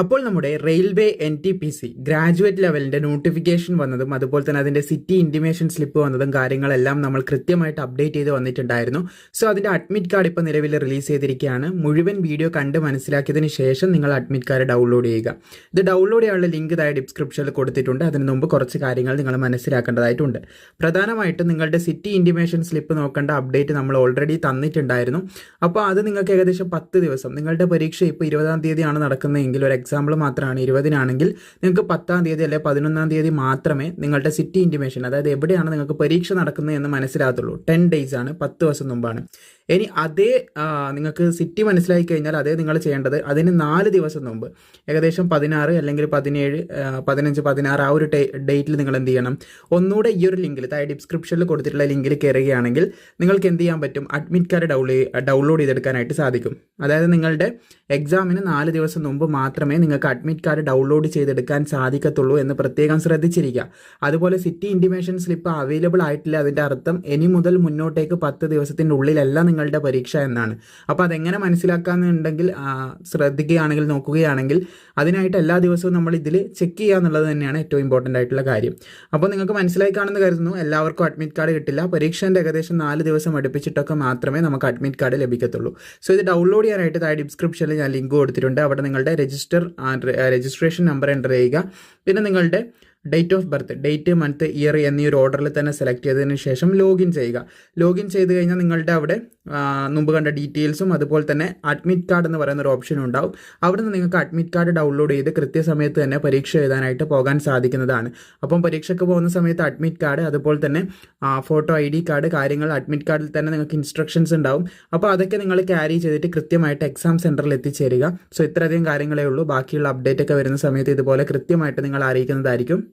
അപ്പോൾ നമ്മുടെ railway N T P C graduate ലെവലിന്റെ notification വന്നതും അതുപോലെ തന്നെ അതിന്റെ സിറ്റി ഇന്റിമേഷൻ സ്ലിപ്പ് വന്നതും കാര്യങ്ങളെല്ലാം നമ്മൾ കൃത്യമായിട്ട് അപ്ഡേറ്റ് ചെയ്ത് വന്നിട്ടുണ്ടായിരുന്നു. സോ അതിന്റെ അഡ്മിറ്റ് കാർഡ് ഇപ്പോൾ നിലവിൽ റിലീസ് ചെയ്തിരിക്കുകയാണ്. മുഴുവൻ വീഡിയോ കണ്ട് മനസ്സിലാക്കിയതിന് ശേഷം നിങ്ങൾ അഡ്മിറ്റ് കാർഡ് ഡൗൺലോഡ് ചെയ്യുക. ഇത് ഡൗൺലോഡ് ചെയ്യാനുള്ള ലിങ്ക് ഇതായ ഡിസ്ക്രിപ്ഷനിൽ കൊടുത്തിട്ടുണ്ട്. അതിന് മുമ്പ് കുറച്ച് കാര്യങ്ങൾ നിങ്ങൾ മനസ്സിലാക്കേണ്ടതായിട്ടുണ്ട്. പ്രധാനമായിട്ടും നിങ്ങളുടെ സിറ്റി ഇന്റിമേഷൻ സ്ലിപ്പ് നോക്കേണ്ട അപ്ഡേറ്റ് നമ്മൾ ഓൾറെഡി തന്നിട്ടുണ്ടായിരുന്നു. അപ്പോൾ അത് നിങ്ങൾക്ക് ഏകദേശം പത്ത് ദിവസം നിങ്ങളുടെ പരീക്ഷ ഇപ്പോൾ ഇരുപതാം തീയതിയാണ് നടക്കുന്നതെങ്കിൽ ഒരു എക്സാമ്പിൾ മാത്രമാണ് ഇരുപതിനാണെങ്കിൽ നിങ്ങൾക്ക് പത്താം തീയതി അല്ലെങ്കിൽ പതിനൊന്നാം തീയതി മാത്രമേ നിങ്ങളുടെ സിറ്റി ഇന്റിമേഷൻ അതായത് എവിടെയാണ് നിങ്ങൾക്ക് പരീക്ഷ നടക്കുന്നത് എന്ന് മനസ്സിലാകത്തുള്ളൂ. ടെൻ ഡേയ്സ് ആണ് പത്ത് ദിവസം മുമ്പാണ്. ഇനി അതേ നിങ്ങൾക്ക് സിറ്റി മനസ്സിലാക്കി കഴിഞ്ഞാൽ അതേ നിങ്ങൾ ചെയ്യേണ്ടത്. അതിന് നാല് ദിവസം മുമ്പ് ഏകദേശം പതിനാറ് അല്ലെങ്കിൽ പതിനേഴ് പതിനഞ്ച് പതിനാറ് ആ ഒരു ഡേറ്റിൽ നിങ്ങൾ എന്ത് ചെയ്യണം? ഒന്നുകൂടെ ഈ ഒരു ലിങ്കിൽ താഴെ ഡിസ്ക്രിപ്ഷനിൽ കൊടുത്തിട്ടുള്ള ലിങ്കിൽ കയറുകയാണെങ്കിൽ നിങ്ങൾക്ക് എന്ത് ചെയ്യാൻ പറ്റും? അഡ്മിറ്റ് കാർഡ് ഡൗൺലോഡ് ചെയ്തെടുക്കാനായിട്ട് സാധിക്കും. അതായത് നിങ്ങളുടെ എക്സാമിന് നാല് ദിവസം മുമ്പ് മാത്രമേ നിങ്ങൾക്ക് അഡ്മിറ്റ് കാർഡ് ഡൗൺലോഡ് ചെയ്തെടുക്കാൻ സാധിക്കത്തുള്ളൂ എന്ന് പ്രത്യേകം ശ്രദ്ധിച്ചിരിക്കുക. അതുപോലെ സിറ്റി ഇന്റിമേഷൻ സ്ലിപ്പ് അവൈലബിൾ ആയിട്ടില്ല അതിന്റെ അർത്ഥം ഇനി മുതൽ മുന്നോട്ടേക്ക് പത്ത് ദിവസത്തിന്റെ ഉള്ളിലല്ല നിങ്ങളുടെ പരീക്ഷ എന്നാണ്. അപ്പോൾ അതെങ്ങനെ മനസ്സിലാക്കാമെന്നുണ്ടെങ്കിൽ ശ്രദ്ധിക്കുകയാണെങ്കിൽ നോക്കുകയാണെങ്കിൽ അതിനായിട്ട് എല്ലാ ദിവസവും നമ്മൾ ഇതിൽ ചെക്ക് ചെയ്യുക എന്നുള്ളത് തന്നെയാണ് ഏറ്റവും ഇമ്പോർട്ടന്റ് ആയിട്ടുള്ള കാര്യം. അപ്പോൾ നിങ്ങൾക്ക് മനസ്സിലായി കരുതുന്നു. എല്ലാവർക്കും അഡ്മിറ്റ് കാർഡ് കിട്ടില്ല. പരീക്ഷേന്റെ ഏകദേശം നാല് ദിവസം അടുപ്പിച്ചിട്ടൊക്കെ മാത്രമേ നമുക്ക് അഡ്മിറ്റ് കാർഡ് ലഭിക്കത്തുള്ളൂ. സോ ഇത് ഡൗൺലോഡ് ചെയ്യാനായിട്ട് താഴെ ഡിസ്ക്രിപ്ഷനിൽ ഞാൻ ലിങ്ക് കൊടുത്തിട്ടുണ്ട്. അവിടെ നിങ്ങളുടെ രജിസ്റ്റർ രജിസ്ട്രേഷൻ നമ്പർ എന്റർ ചെയ്യുക. പിന്നെ നിങ്ങളുടെ date of birth date month year എന്നീ ഒരു ഓർഡറിൽ തന്നെ സെലക്ട് ചെയ്തതിന് ശേഷം ലോഗിൻ ചെയ്യുക. ലോഗിൻ ചെയ്ത് കഴിഞ്ഞാൽ നിങ്ങളുടെ അവിടെ മുമ്പ് കണ്ട ഡീറ്റെയിൽസും അതുപോലെ തന്നെ അഡ്മിറ്റ് കാർഡ് എന്ന് പറയുന്ന ഒരു ഓപ്ഷൻ ഉണ്ടാവും. അവിടെ നിന്ന് നിങ്ങൾക്ക് അഡ്മിറ്റ് കാർഡ് ഡൗൺലോഡ് ചെയ്ത് കൃത്യസമയത്ത് തന്നെ പരീക്ഷ എഴുതാനായിട്ട് പോകാൻ സാധിക്കുന്നതാണ്. അപ്പം പരീക്ഷയ്ക്ക് പോകുന്ന സമയത്ത് അഡ്മിറ്റ് കാർഡ് അതുപോലെ തന്നെ ഫോട്ടോ ഐ ഡി കാർഡ് കാര്യങ്ങൾ അഡ്മിറ്റ് കാർഡിൽ തന്നെ നിങ്ങൾക്ക് ഇൻസ്ട്രക്ഷൻസ് ഉണ്ടാവും. അപ്പോൾ അതൊക്കെ നിങ്ങൾ ക്യാരി ചെയ്തിട്ട് കൃത്യമായിട്ട് എക്സാം സെന്ററിൽ എത്തിച്ചേരുക. സോ ഇത്രയധികം കാര്യങ്ങളേ ഉള്ളൂ. ബാക്കിയുള്ള അപ്ഡേറ്റ് ഒക്കെ വരുന്ന സമയത്ത് ഇതുപോലെ കൃത്യമായിട്ട് നിങ്ങൾ അറിയിക്കുന്നതായിരിക്കും.